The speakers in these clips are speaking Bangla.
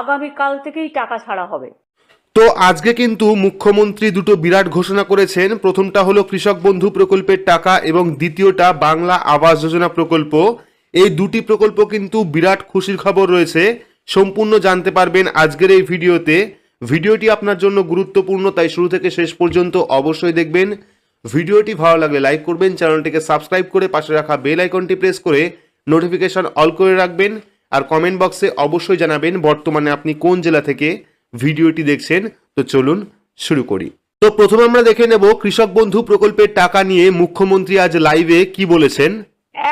আগামীকাল থেকেই টাকা ছাড়া হবে। তো আজকে কিন্তু মুখ্যমন্ত্রী দুটো বিরাট ঘোষণা করেছেন। প্রথমটা হলো কৃষক বন্ধু প্রকল্পের টাকা এবং দ্বিতীয়টা বাংলা আবাস যোজনা প্রকল্প। এই দুটি প্রকল্প কিন্তু বিরাট খুশির খবর রয়েছে। সম্পূর্ণ জানতে পারবেন আজকের এই ভিডিওতে। ভিডিওটি আপনার জন্য গুরুত্বপূর্ণ, তাই শুরু থেকে শেষ পর্যন্ত অবশ্যই দেখবেন। ভিডিওটি ভালো লাগলে লাইক করবেন, চ্যানেলটিকে সাবস্ক্রাইব করে পাশে রাখা বেল আইকনটি প্রেস করে নোটিফিকেশন অল করে রাখবেন। আর কমেন্ট বক্সে অবশ্যই জানাবেন বর্তমানে আপনি কোন জেলা থেকে ভিডিওটি দেখছেন। তো চলুন শুরু করি। তো প্রথমে আমরা দেখে নেব কৃষক বন্ধু প্রকল্পের টাকা নিয়ে মুখ্যমন্ত্রী আজ লাইভে কি বলেছেন।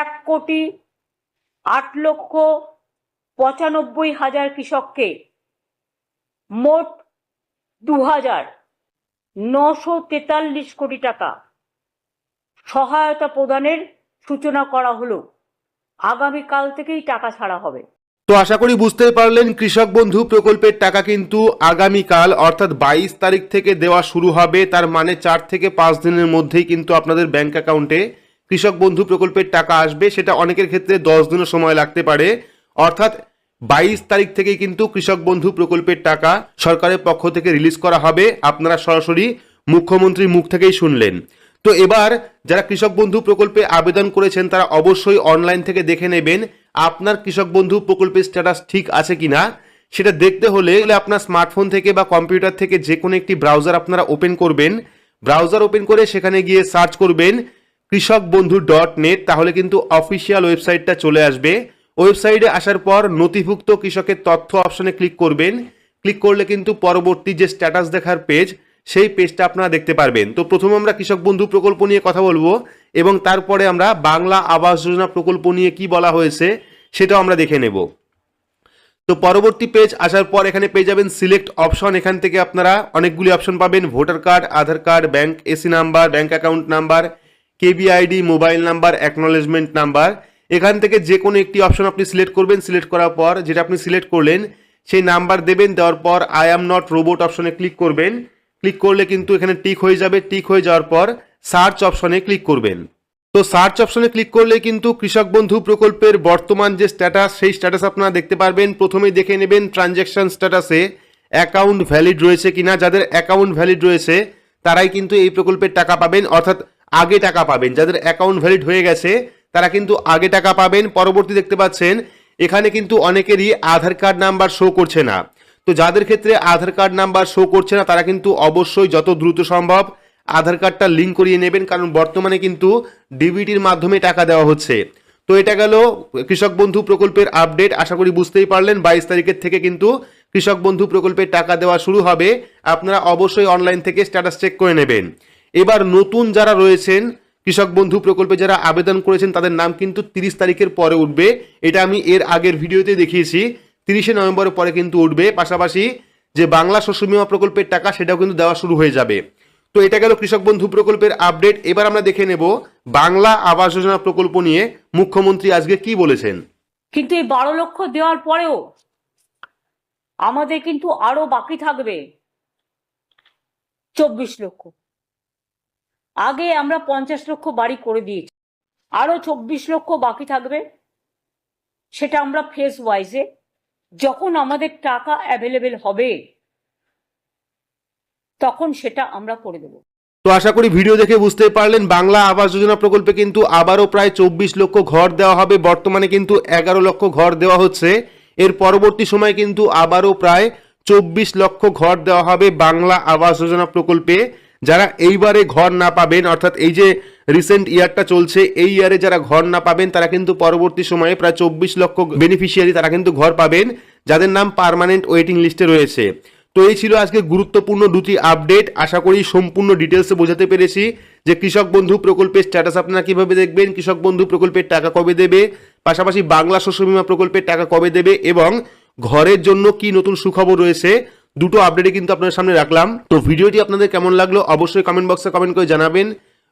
এক কোটি আট লক্ষ পঁচানব্বই হাজার কৃষককে মোট দু হাজার নশো তেতাল্লিশ কোটি টাকা সহায়তা প্রদানের সূচনা করা হলো। আগামীকাল থেকেই টাকা ছাড়া হবে। তো আশা করি বুঝতেই পারলেন, কৃষক বন্ধু প্রকল্পের টাকা কিন্তু আগামীকাল, অর্থাৎ বাইশ তারিখ থেকে দেওয়া শুরু হবে। তার মানে চার থেকে পাঁচ দিনের মধ্যেই কিন্তু আপনাদের ব্যাংক অ্যাকাউন্টে কৃষক বন্ধু প্রকল্পের টাকা আসবে। সেটা অনেকের ক্ষেত্রে দশ দিনও সময় লাগতে পারে। অর্থাৎ বাইশ তারিখ থেকে কিন্তু কৃষক বন্ধু প্রকল্পের টাকা সরকারের পক্ষ থেকে রিলিজ করা হবে। আপনারা সরাসরি মুখ্যমন্ত্রীর মুখ থেকেই শুনলেন। তো এবার যারা কৃষক বন্ধু প্রকল্পে আবেদন করেছেন, তারা অবশ্যই অনলাইন থেকে দেখে নেবেন আপনার কৃষক বন্ধু প্রকল্পের স্ট্যাটাস ঠিক আছে কিনা। সেটা দেখতে হলে আপনার স্মার্টফোন থেকে বা কম্পিউটার থেকে যে কোনো একটি ব্রাউজার আপনারা ওপেন করবেন। ব্রাউজার ওপেন করে সেখানে গিয়ে সার্চ করবেন কৃষক বন্ধু ডট নেট তাহলে কিন্তু অফিসিয়াল ওয়েবসাইটটা চলে আসবে। ওয়েবসাইটে আসার পর নথিভুক্ত কৃষকের তথ্য অপশনে ক্লিক করবেন। ক্লিক করলে কিন্তু পরবর্তী যে স্ট্যাটাস দেখার পেজ সেই পেজটা আপনারা দেখতে পারবেন। তো প্রথমে আমরা কৃষক বন্ধু প্রকল্প নিয়ে কথা বলব এবং তারপরে আমরা বাংলা আবাস যোজনা প্রকল্প নিয়ে কি বলা হয়েছে সেটাও আমরা দেখে নেব। তো পরবর্তী পেজ আসার পর এখানে পেয়ে যাবেন সিলেক্ট অপশন এখান থেকে আপনারা অনেকগুলি অপশন পাবেন। Voter card Aadhaar card bank AC number bank account number KBID mobile number acknowledgement number এখান থেকে যে কোনো একটি অপশন আপনি সিলেক্ট করবেন। সিলেক্ট করার পর যেটা আপনি সিলেক্ট করলেন, সেই নাম্বার দেবেন। দেওয়ার পর আই অ্যাম নট রোবট অপশনে ক্লিক করবেন। ক্লিক করলে কিন্তু এখানে টিক হয়ে যাবে। টিক হয়ে যাওয়ার পর সার্চ অপশনে ক্লিক করবেন। তো সার্চ অপশনে ক্লিক করলে কিন্তু কৃষক বন্ধু প্রকল্পের বর্তমান যে স্ট্যাটাস, সেই স্ট্যাটাস আপনারা দেখতে পারবেন। প্রথমেই দেখে নেবেন ট্রানজ্যাকশন স্ট্যাটাসে অ্যাকাউন্ট ভ্যালিড রয়েছে কিনা। যাদের অ্যাকাউন্ট ভ্যালিড রয়েছে, তারাই কিন্তু এই প্রকল্পের টাকা পাবেন, অর্থাৎ আগে টাকা পাবেন। যাদের অ্যাকাউন্ট ভ্যালিড হয়ে গেছে, তারা কিন্তু আগে টাকা পাবেন। পরবর্তী দেখতে পাচ্ছেন, এখানে কিন্তু অনেকেরই আধার কার্ড নাম্বার শো করছে না। তো যাদের ক্ষেত্রে আধার কার্ড নাম্বার শো করছে না, তারা কিন্তু অবশ্যই যত দ্রুত সম্ভব আধার কার্ডটা লিঙ্ক করিয়ে নেবেন, কারণ বর্তমানে কিন্তু ডিবিটির মাধ্যমে টাকা দেওয়া হচ্ছে। তো এটা গেল কৃষক বন্ধু প্রকল্পের আপডেট আশা করি বুঝতেই পারলেন। বাইশ তারিখের থেকে কিন্তু কৃষক বন্ধু প্রকল্পের টাকা দেওয়া শুরু হবে। আপনারা অবশ্যই অনলাইন থেকে স্ট্যাটাস চেক করে নেবেন। এবার নতুন যারা রয়েছেন, কৃষক বন্ধু প্রকল্পে যারা আবেদন করেছেন, তাদের নাম কিন্তু তিরিশ তারিখের পরে উঠবে। এটা আমি এর আগের ভিডিওতে দেখিয়েছি। তিরিশে নভেম্বরের পরে কিন্তু উঠবে। পাশাপাশি যে বাংলা শস্য বিমা প্রকল্পের টাকা, সেটাও কিন্তু দেওয়া শুরু হয়ে যাবে। তো এটা গেল কৃষক বন্ধু প্রকল্পের আপডেট। এবার আমরা দেখে নেব বাংলা আবাস যোজনা প্রকল্প নিয়ে মুখ্যমন্ত্রী আজকে কি বলেছেন। কিন্তু এই বারো লক্ষ দেওয়ার পরেও আমাদের কিন্তু আরও বাকি থাকবে চব্বিশ লক্ষ। আগে আমরা পঞ্চাশ লক্ষ বাড়ি করে দিয়েছি। আরও চব্বিশ লক্ষ বাকি থাকবে, সেটা আমরা ফেস ওয়াইজে যখন আমাদের টাকা অ্যাভেলেবেল হবে, তখন সেটা আমরা করে দেবো। তো আশা করি ভিডিও দেখে বুঝতে পারলেন, বাংলা আবাস যোজনা প্রকল্পে কিন্তু আবারও প্রায় চব্বিশ লক্ষ ঘর দেওয়া হবে, বর্তমানে কিন্তু এগারো লক্ষ ঘর দেওয়া হচ্ছে। এর পরবর্তী সময় কিন্তু আবারও প্রায় চব্বিশ লক্ষ ঘর দেওয়া হবে বাংলা আবাস যোজনা প্রকল্পে। যারা এইবারে ঘর না পাবেন, অর্থাৎ এই যে রিসেন্ট ইয়ারটা চলছে। এই ইয়ারে যারা ঘর না পাবেন, তারা কিন্তু পরবর্তী সময়ে প্রায় চব্বিশ লক্ষ বেনিফিশিয়ারি তারা কিন্তু ঘর পাবেন, যাদের নাম পার্মানেন্ট ওয়েটিং লিস্টে রয়েছে। তো এই ছিল আজকে গুরুত্বপূর্ণ দুটি আপডেট আশা করি সম্পূর্ণ ডিটেলসে বোঝাতে পেরেছি যে কৃষক বন্ধু প্রকল্পের স্ট্যাটাস আপনারা কীভাবে দেখবেন, কৃষক বন্ধু প্রকল্পের টাকা কবে দেবে, পাশাপাশি বাংলা শস্য বীমা প্রকল্পের টাকা কবে দেবে এবং ঘরের জন্য কি নতুন সুখবর রয়েছে, দুটো আপডেটে কিন্তু আপনাদের সামনে রাখলাম। তো ভিডিওটি আপনাদের কেমন লাগল, অবশ্যই কমেন্ট বক্সে কমেন্ট করে জানাবেন।